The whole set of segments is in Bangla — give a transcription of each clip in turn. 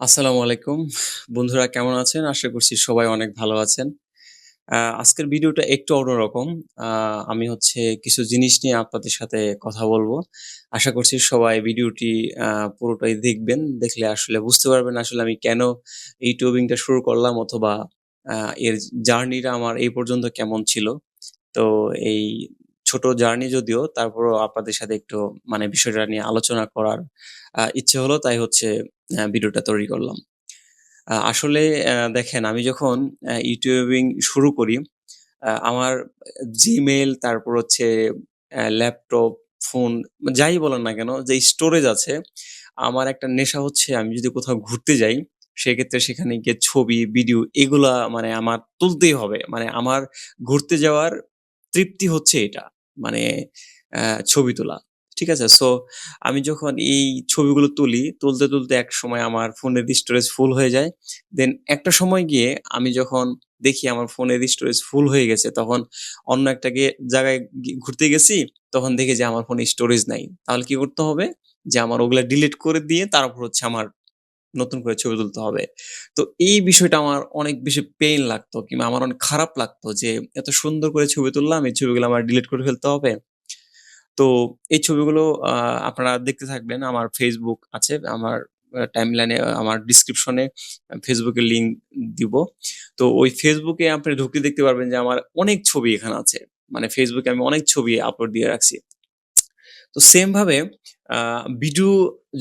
আসসালামু আলাইকুম। বন্ধুরা, কেমন আছেন? আশা করছি সবাই অনেক ভালো আছেন। আজকের ভিডিওটা একটু অন্যরকম। আমি হচ্ছে কিছু জিনিস নিয়ে আপনাদের সাথে কথা বলব। আশা করছি সবাই ভিডিওটি পুরোটাই দেখবেন। দেখলে আসলে বুঝতে পারবেন আসলে আমি কেন এই ইউটিউবিংটা শুরু করলাম অথবা এর জার্নিটা আমার এই পর্যন্ত কেমন ছিল। তো এই ছোট জার্নি যদিও, তারপরও আপনাদের সাথে একটু মানে বিষয়টা নিয়ে আলোচনা করার ইচ্ছে হলো, তাই হচ্ছে ভিডিওটা তৈরি করলাম। আসলে দেখেন আমি যখন ইউটিউবিং শুরু করি, আমার জিমেল তারপর হচ্ছে ল্যাপটপ, ফোন যাই বলেন না কেন যে স্টোরেজ আছে, আমার একটা নেশা হচ্ছে আমি যদি কোথাও ঘুরতে যাই, সেক্ষেত্রে সেখানে গিয়ে ছবি, ভিডিও এগুলা মানে আমার তুলতেই হবে। মানে আমার ঘুরতে যাওয়ার তৃপ্তি হচ্ছে এটা। মানে ছবি তোলা। ঠিক আছে? সো আমি যখন এই ছবিগুলো তুলি, তুলতে, তুলতে একসময় আমার ফোনের স্টোরেজ ফুল হয়ে যায়। দেন একটা সময় গিয়ে আমি যখন দেখি আমার ফোনের স্টোরেজ ফুল হয়ে গেছে, তখন অন্য একটা জায়গায় ঘুরতে গেছি, তখন দেখি যে আমার ফোনে স্টোরেজ নাই। তাহলে কি করতে হবে? যে আমার ওগুলা ডিলিট করে দিয়ে তারপর হচ্ছে আমার নতুন করে ছবি তুলতে হবে। তো এই বিষয়টা আমার অনেক বেশি পেইন লাগতো কিংবা আমার অনেক খারাপ লাগতো যে এত সুন্দর করে ছবি তুললাম, এই ছবিগুলো আমার ডিলিট করে ফেলতে হবে। তো এই ছবিগুলো আ আপনারা দেখতে থাকবেন। আমার ফেসবুক আছে। আমার আ টাইমলাইনে আমার ডেসক্রিপশনে এর লিংক দিব। তো ওই ফেসবুকে আপনি ঢুকে দেখতে পারবেন যে আমার অনেক ছবি এখানে আছে। মানে ফেসবুকে আমি অনেক ছবি আপলোড দিয়ে রাখছি। তো সেম ভাবে ভিডিও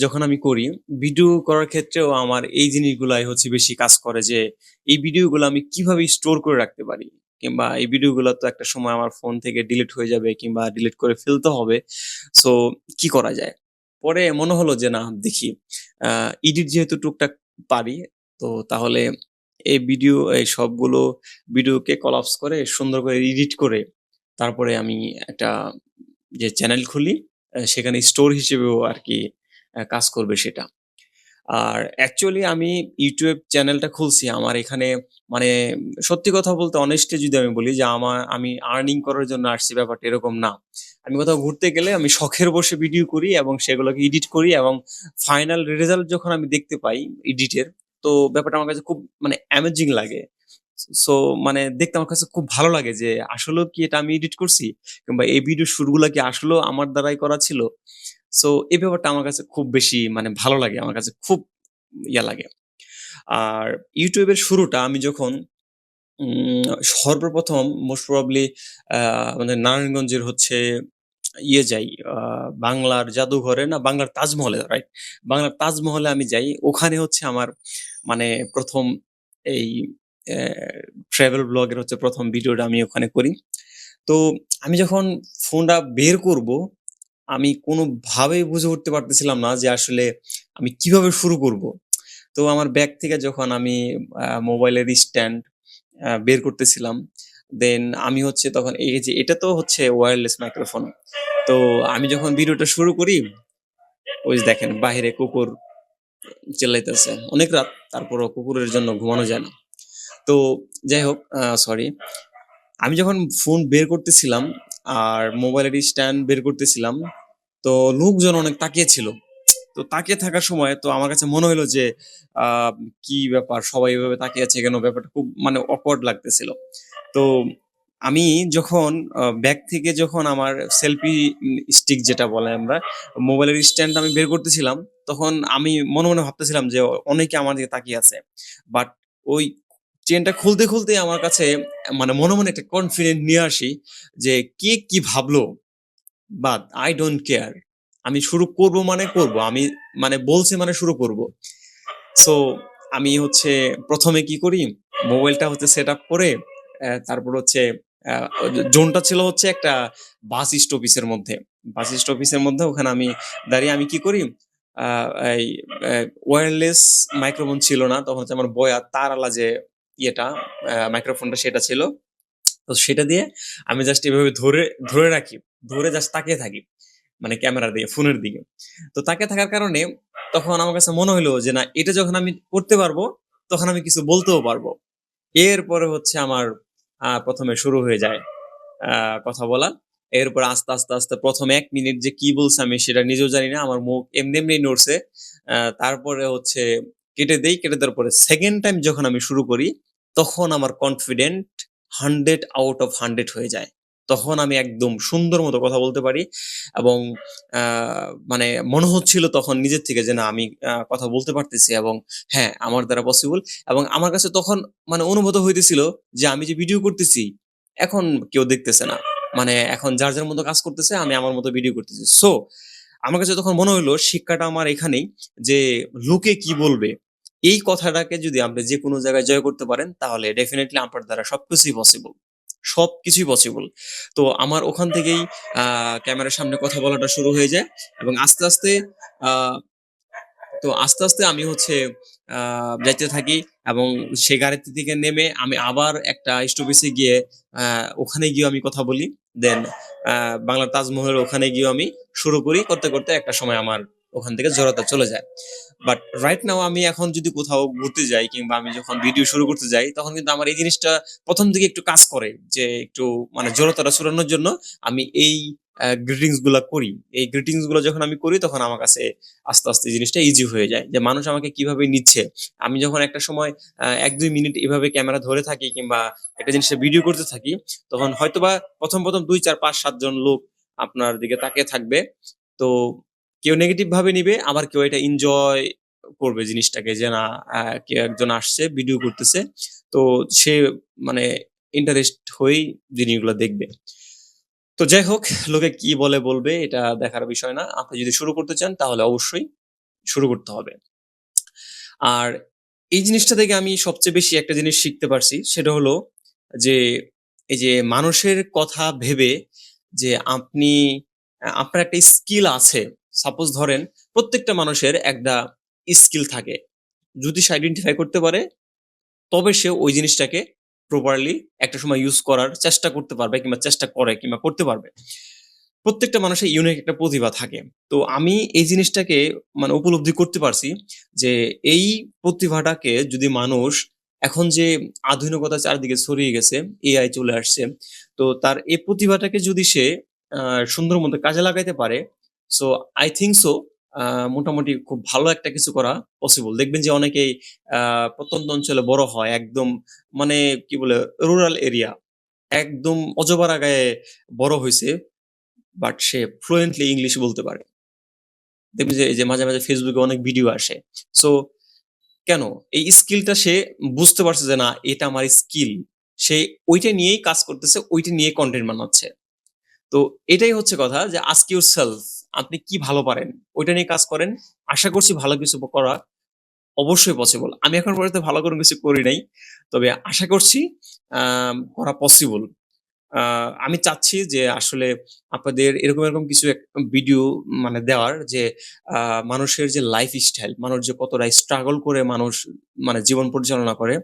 যখন আমি করি, ভিডিও করার ক্ষেত্রেও আমার এই জিনিসগুলাই হচ্ছে বেশি কাজ করে যে, এই ভিডিওগুলো আমি কীভাবে স্টোর করে রাখতে পারি? কিংবা এই ভিডিওগুলো তো একটা সময় আমার ফোন থেকে ডিলিট হয়ে যাবে কিংবা ডিলিট করে ফেলতে হবে। সো কি করা যায়? পরে মনে হলো যে না দেখি এডিট যেহেতু টুকটাক পারি, তো তাহলে এই ভিডিও এই সবগুলো ভিডিওকে কোলাপস করে সুন্দর করে এডিট করে তারপরে আমি একটা যে চ্যানেল খুলি সেখানে স্টোর হিসেবেও আর কি কাজ করবে সেটা। আর অ্যাকচুয়ালি আমি YouTube চ্যানেলটা খুলছি আমার এখানে মানে সত্যি কথা বলতে honestly যদি আমি বলি যে আমার আমি আর্নিং করার জন্য আসছি ব্যাপারটা এরকম না। আমি কোথাও ঘুরতে গেলে আমি শখের বসে ভিডিও করি এবং সেগুলোকে এডিট করি এবং ফাইনাল রেজাল্ট যখন আমি দেখতে পাই এডিটের, তো ব্যাপারটা আমার কাছে খুব মানে অ্যামেজিং লাগে। সো মানে দেখতে আমার কাছে খুব ভালো লাগে যে আসলেও কি এটা আমি এডিট করছি? কিংবা এই ভিডিওর শুটগুলা কি আসলেও আমার দ্বারাই করা ছিল? সো এই ব্যাপারটা আমার কাছে খুব বেশি মানে ভালো লাগে। আমার কাছে খুব ইয়া লাগে। আর ইউটিউবের শুরুটা আমি যখন সর্বপ্রথম মোস্ট প্রবাবলি আ আমাদের নারায়ণগঞ্জের হচ্ছে ইয়ে যাই বাংলার জাদুঘরে না বাংলার তাজমহলে রাইট। বাংলার তাজমহলে আমি যাই। ওখানে হচ্ছে আমার মানে প্রথম এই ট্রাভেল ব্লগের হচ্ছে প্রথম ভিডিওটা আমি ওখানে করি। তো আমি যখন ফোনটা বের করব, আমি কোনোভাবেই বুঝে উঠতে পারতেছিলাম না যে আসলে আমি কীভাবে শুরু করব? তো আমার ব্যাগ থেকে যখন আমি মোবাইলের স্ট্যান্ড বের করতেছিলাম, দেন আমি হচ্ছে তখন এই যে এটা তো হচ্ছে ওয়্যারলেস মাইক্রোফোন। তো আমি যখন ভিডিওটা শুরু করি, ওই দেখেন বাহিরে কুকুর চিল্লাইতেছে। অনেক রাত, তারপরেও কুকুরের জন্য ঘুমানো যায় না। তো যাই হোক সরি। আমি যখন ফোন বের করতেছিলাম আর মোবাইলের স্ট্যান্ড বের করতেছিলাম, তো লোকজন অনেক তাকিয়ে ছিল। তো তাকিয়ে থাকার সময় তো আমার কাছে মনে হইল যে কি ব্যাপার সবাই এভাবে তাকিয়ে আছে কেন? ব্যাপারটা খুব মানে awkward লাগতেছিল। তো আমি যখন ব্যাগ থেকে যখন আমার সেলফি স্টিক যেটা বলে আমরা, মোবাইলের স্ট্যান্ড আমি বের করতেছিলাম, তখন আমি মনে, মনে ভাবতেছিলাম যে অনেকে আমার দিকে তাকিয়ে আছে। বাট ওই চেইনটা খুলতে, খুলতে আমার কাছে মানে মনে, মনে একটা কনফিডেন্ট নিয়ে আসি যে কে কি ভাবলো? বাট আই ডোন্ট কেয়ার আমি শুরু করব মানে করব। আমি মানে বলছি মানে শুরু করব। সো আমি হচ্ছে প্রথমে কি করি? মোবাইলটা হচ্ছে সেটআপ করে অ্যা তারপর হচ্ছে জোনটা ছিল হচ্ছে একটা বাস স্টপিসের মধ্যে। বাস স্টপিসের মধ্যে ওখানে আমি দাঁড়িয়ে আমি কি করি? এই ওয়্যারলেস মাইক্রোফোন ছিল না। তখন হচ্ছে আমার বয়া তার আলা যে ইয়েটা মাইক্রোফোনটা সেটা ছিল। তো সেটা দিয়ে আমি জাস্ট এভাবে ধরে, ধরে রাখি। ধরে জাস্ট তাকিয়ে থাকি। মানে ক্যামেরার দিকে, ফোনের দিকে। তো তাকিয়ে থাকার কারণে তখন আমার কাছে মনে হলো যে না এটা যখন আমি করতে পারব, তখন আমি কিছু বলতেও পারব। এরপরে হচ্ছে আমার ১ম শুরু হয়ে যায় কথা বলা। এরপর আস্তে, আস্তে, আস্তে ১ম ১ মিনিট যে কি বলছি আমি সেটা নিজেও জানি না। আমার মুখ এমনি, এমনি নড়ছে। তারপরে হচ্ছে কেটে দেই, কেটে দেওয়ার পরে সেকেন্ড টাইম যখন আমি শুরু করি, তখন আমার confident hundred out of hundred হয়ে যায়। তখন আমি একদম সুন্দর মতো কথা বলতে পারি এবং মানে মনে হচ্ছিল তখন নিজের থেকে যে না, আমি কথা বলতে পারতেছি এবং হ্যাঁ আমার দ্বারা পসিবল এবং আমার কাছে তখন মানে অনুভূত হইতেছিল যে আমি যে ভিডিও করতেছি, এখন কেউ দেখতেছে না। মানে এখন যার যার মতো কাজ করতেছে, আমি আমার মতো ভিডিও করতেছি। সো আমার কাছে তখন মনে হলো শিক্ষাটা আমার এখানেই যে লোকে কি বলবে? এই কথাটাকে যদি আপনি যে কোনো জায়গায় জয় করতে পারেন, তাহলে ডেফিনেটলি আপনার দ্বারা সবকিছুই পসিবল সবকিছুই পসিবল তো আমার ওখান থেকেই ক্যামেরার সামনে কথা বলাটা শুরু হয়ে যায় এবং আস্তে আস্তে তো আস্তে আস্তে আমি হচ্ছে যাইতে থাকি এবং সে গাড়িতে থেকে নেমে আমি আবার একটা স্টপেজে গিয়ে ওখানে গিয়ে আমি কথা বলি। দেন বাংলার তাজমহলের ওখানে গিয়ে আমি শুরু করি। করতে করতে একটা সময় আমার ওখান থেকে জড়তা চলে যায়। বাট রাইট নাও আমি এখন যদি কোথাও ঘুরতে যাই কিংবা আমি যখন ভিডিও শুরু করতে যাই, তখন কিন্তু আমার এই জিনিসটা প্রথম দিকে একটু কাজ করে যে একটু মানে জড়তাটা ছড়ানোর জন্য আমি এই গ্রিটিংসগুলা করি। এই গ্রিটিংসগুলো যখন আমি করি, তখন আমার কাছে আস্তে আস্তে জিনিসটা ইজি হয়ে যায় যে মানুষ আমাকে কীভাবে নিচ্ছে। আমি যখন একটা সময় এক দুই মিনিট এভাবে ক্যামেরা ধরে থাকি কিংবা একটা জিনিসটা ভিডিও করতে থাকি, তখন হয়তোবা প্রথম প্রথম দুই, চার, পাঁচ, সাতজন লোক আপনার দিকে তাকিয়ে থাকবে। তো কেউ নেগেটিভ ভাবে নিবে, আবার কেউ এটা এনজয় করবে জিনিসটাকে যে না কেউ একজন আসছে ভিডিও করতেছে, তো সে মানে ইন্টারেস্ট হয়েই জিনিসগুলো দেখবে। তো যাই হোক, লোকে কি বলে বলবে এটা দেখার বিষয় না। আপনি যদি শুরু করতে চান, তাহলে অবশ্যই শুরু করতে হবে। আর এই জিনিসটা থেকে আমি সবচেয়ে বেশি একটা জিনিস শিখতে পারছি, সেটা হলো যে এই যে মানুষের কথা ভেবে যে আপনি, আপনার একটা স্কিল আছে সাপোজ ধরেন, প্রত্যেকটা মানুষের একটা স্কিল থাকে, যদি সে আইডেন্টিফাই করতে পারে, তবে সে ওই জিনিসটাকে প্রপারলি একটা সময় ইউজ করার চেষ্টা করতে পারবে কিংবা চেষ্টা করে কিংবা করতে পারবে। প্রত্যেকটা মানুষের ইউনিক একটা প্রতিভা থাকে। তো আমি এই জিনিসটাকে মানে উপলব্ধি করতে পারছি যে এই প্রতিভাটাকে যদি মানুষ এখন যে আধুনিকতা চারদিকে ছড়িয়ে গেছে এআই চলে আসছে, তো তার এই প্রতিভাটাকে যদি সে সুন্দর মতো কাজে লাগাইতে পারে সো আই থিঙ্ক সো মোটামুটি খুব ভালো একটা কিছু করা পসিবল দেখবেন যে অনেকেই প্রত্যন্ত অঞ্চলে বড় হয়, একদম মানে কি বলে রুরাল এরিয়া একদম অজপাড়া গায়ে বড় হয়েছে বাট সে ফ্লুয়েন্টলি ইংলিশ বলতে পারে। দেখবেন যে এই যে মাঝে মাঝে ফেসবুকে অনেক ভিডিও আসে। সো কেন? এই স্কিলটা সে বুঝতে পারছে যে না, এটা আমার স্কিল সে ওইটা নিয়েই কাজ করতেছে, ওইটা নিয়ে কন্টেন্ট বানাচ্ছে। তো এটাই হচ্ছে কথা যে আস্ক ইউর সেলফ আপনি কি ভালো পারেন, ওইটা নিয়ে কাজ করেন। আশা করছি ভালো কিছু করা অবশ্যই পসিবল আমি এখন পর্যন্ত ভালো কোনো কিছু করি নাই, তবে আশা করছি করা পসিবল আমি চাচ্ছি যে আসলে আপনাদের এরকম এরকম কিছু ভিডিও মানে দেওয়ার যে মানুষের যে লাইফ স্টাইল মানুষ যে কতটা স্ট্রাগল করে মানুষ মানে জীবন পরিচালনা করে,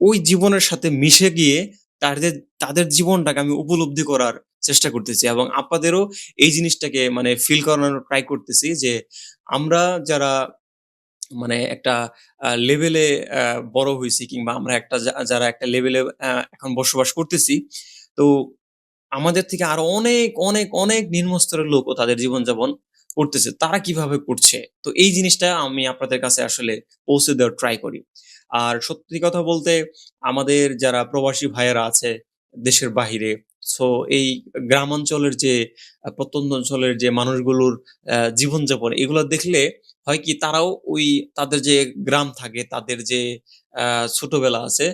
ওই জীবনের সাথে মিশে গিয়ে তাদের তাদের জীবনটাকে আমি উপলব্ধি করার চেষ্টা করতেছি এবং আপনাদেরও এই জিনিসটাকে মানে ফিল করানোর ট্রাই করতেছি যে আমরা যারা মানে একটা লেভেলে বড় হয়েছি কিংবা আমরা একটা যারা একটা লেভেলে এখন বসবাস করতেছি, তো আমাদের থেকে আরও অনেক অনেক অনেক নিম্ন স্তরের লোকও তাদের জীবনযাপন করতেছে। তারা কীভাবে করছে? তো এই জিনিসটা আমি আপনাদের কাছে আসলে পৌঁছে দেওয়ার ট্রাই করি। আর সত্যি কথা বলতে আমাদের যারা প্রবাসী ভাইয়েরা আছে দেশের বাহিরে। সো এই গ্রামাঞ্চলের যে প্রত্যন্ত অঞ্চলের যে মানুষগুলোর জীবনযাপন, এগুলো দেখলে হয় কি তারাও ওই তাদের যে গ্রাম থাকে, তাদের যে ছোটবেলা আছে,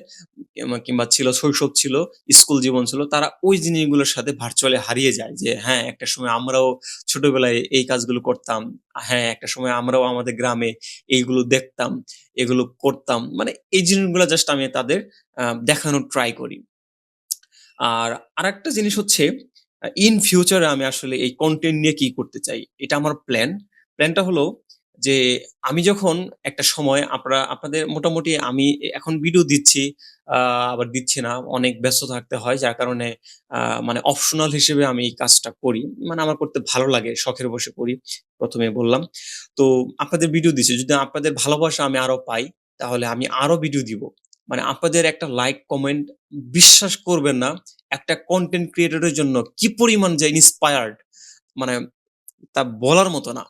কিংবা ছিল, শৈশব ছিল, স্কুল জীবন ছিল, তারা ওই জিনিসগুলোর সাথে ভার্চুয়ালি হারিয়ে যায় যে হ্যাঁ একটা সময় আমরাও ছোটবেলায় এই কাজগুলো করতাম হ্যাঁ একটা সময় আমরাও আমাদের গ্রামে এইগুলো দেখতাম, এগুলো করতাম। মানে এই জিনিসগুলো জাস্ট আমি তাদের দেখানোর ট্রাই করি। আর আরেকটা জিনিস হচ্ছে ইন ফিউচারে আমি আসলে এই কন্টেন্ট নিয়ে কি করতে চাই, এটা আমার প্ল্যান প্ল্যানটা হলো যে আমি যখন একটা সময় আপনারা, আপনাদের মোটামুটি আমি এখন ভিডিও দিচ্ছি আবার দিচ্ছি না, অনেক ব্যস্ত থাকতে হয়, যার কারণে মানে অপশনাল হিসেবে আমি এই কাজটা করি। মানে আমার করতে ভালো লাগে, শখের বসে করি, প্রথমে বললাম। তো আপনাদের ভিডিও দিচ্ছি, যদি আপনাদের ভালোবাসা আমি আরও পাই, তাহলে আমি আরও ভিডিও দিব। মানে আপনাদের একটা লাইক কমেন্ট বিশ্বাস করবেন না একটা কন্টেন্ট ক্রিয়েটরের জন্য কি পরিমাণ যে ইন্সপায়ার্ড মানে তা বলার মতো না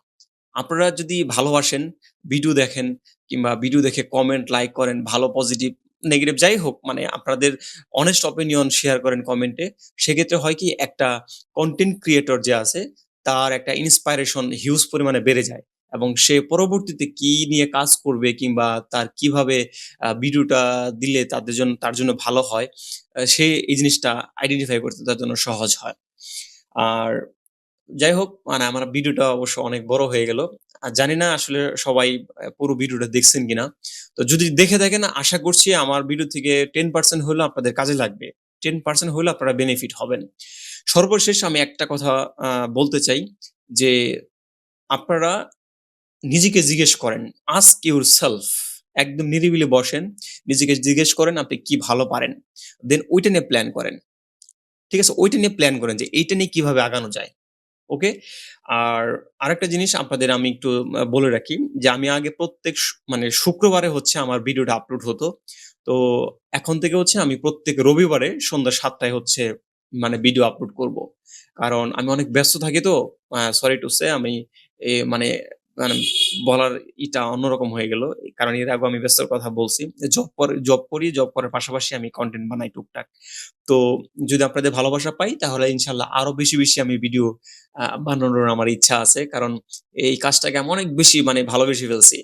আপনারা যদি ভালোবাসেন, ভিডিও দেখেন কিংবা ভিডিও দেখে কমেন্ট, লাইক করেন, ভালো পজিটিভ, নেগেটিভ যাই হোক মানে আপনাদের অনেস্ট ওপিনিয়ন শেয়ার করেন কমেন্টে। সেক্ষেত্রে হয় কি একটা কনটেন্ট ক্রিয়েটর যে আছে তার একটা ইন্সপায়ারেশন হিউজ পরিমাণে বেড়ে যায় এবং সে পরবর্তীতে কি নিয়ে কাজ করবে কিংবা তার কীভাবে ভিডিওটা দিলে তাদের জন্য তার জন্য ভালো হয়, সে এই জিনিসটা আইডেন্টিফাই করতে তার জন্য সহজ হয়। আর যাই হোক মানে আমার ভিডিওটা অবশ্য অনেক বড় হয়ে গেল। আর জানি না আসলে সবাই পুরো ভিডিওটা দেখছেন কিনা। তো যদি দেখে থাকেন আশা করছি আমার ভিডিও থেকে 10% হলেও আপনাদের কাজে লাগবে। 10% হলেও আপনারা বেনিফিট হবেন। সর্বশেষ আমি একটা কথা বলতে চাই যে আপনারা নিজেকে জিজ্ঞেস করেন, আস্ক ইউর সেলফ একদম নিরিবিলি বসেন, নিজেকে জিজ্ঞেস করেন আপনি কি ভালো পারেন। দেন ওইটা নিয়ে প্ল্যান করেন। ঠিক আছে? ওইটা নিয়ে প্ল্যান করেন যে এইটা নিয়ে কীভাবে আগানো যায়। ওকে? আর আরেকটা জিনিস আপনাদের আমি একটু বলে রাখি যে আমি আগে প্রত্যেক মানে শুক্রবারে হচ্ছে আমার ভিডিওটা আপলোড হতো। তো এখন থেকে হচ্ছে আমি প্রত্যেক রবিবারে সন্ধ্যা সাতটায় হচ্ছে মানে ভিডিও আপলোড করব। কারণ আমি অনেক ব্যস্ত থাকি তো সরি টু সে আমি মানে মানে বলার ইটা অন্যরকম হয়ে গেল। কারণ এর আগে আমি ব্যস্তর কথা বলছি। জব করে জব করি, জব করার পাশাপাশি আমি কন্টেন্ট বানাই টুকটাক। তো যদি আপনাদের ভালোবাসা পাই তাহলে ইনশাল্লাহ আরও বেশি, বেশি আমি ভিডিও বানানোর আমার ইচ্ছা আছে। কারণ এই কাজটাকে আমি অনেক বেশি মানে ভালোবেসে ফেলছি।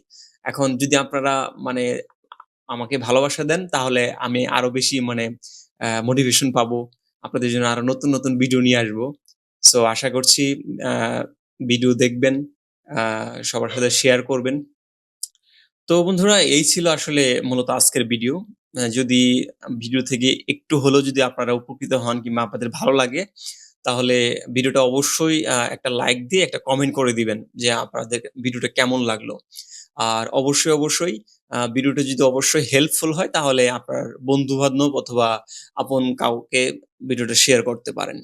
এখন যদি আপনারা মানে আমাকে ভালোবাসা দেন তাহলে আমি আরও বেশি মানে মোটিভেশন পাবো। আপনাদের জন্য আরও নতুন, নতুন ভিডিও নিয়ে আসব। সো আশা করছি ভিডিও দেখবেন, সবার সাথে শেয়ার করবেন। তো বন্ধুরা এই ছিল আসলে মূলত আজকের ভিডিও। যদি ভিডিও থেকে একটু হলেও যদি আপনারা উপকৃত হন কিংবা আপনাদের ভালো লাগে তাহলে ভিডিওটা অবশ্যই একটা লাইক দিয়ে একটা কমেন্ট করে দিবেন যে আপনাদের ভিডিওটা কেমন লাগল। আর অবশ্যই, অবশ্যই ভিডিওটা যদি অবশ্যই হেল্পফুল হয় তাহলে আপনার বন্ধু-বান্ধব অথবা আপন কাউকে ভিডিওটা শেয়ার করতে পারেন।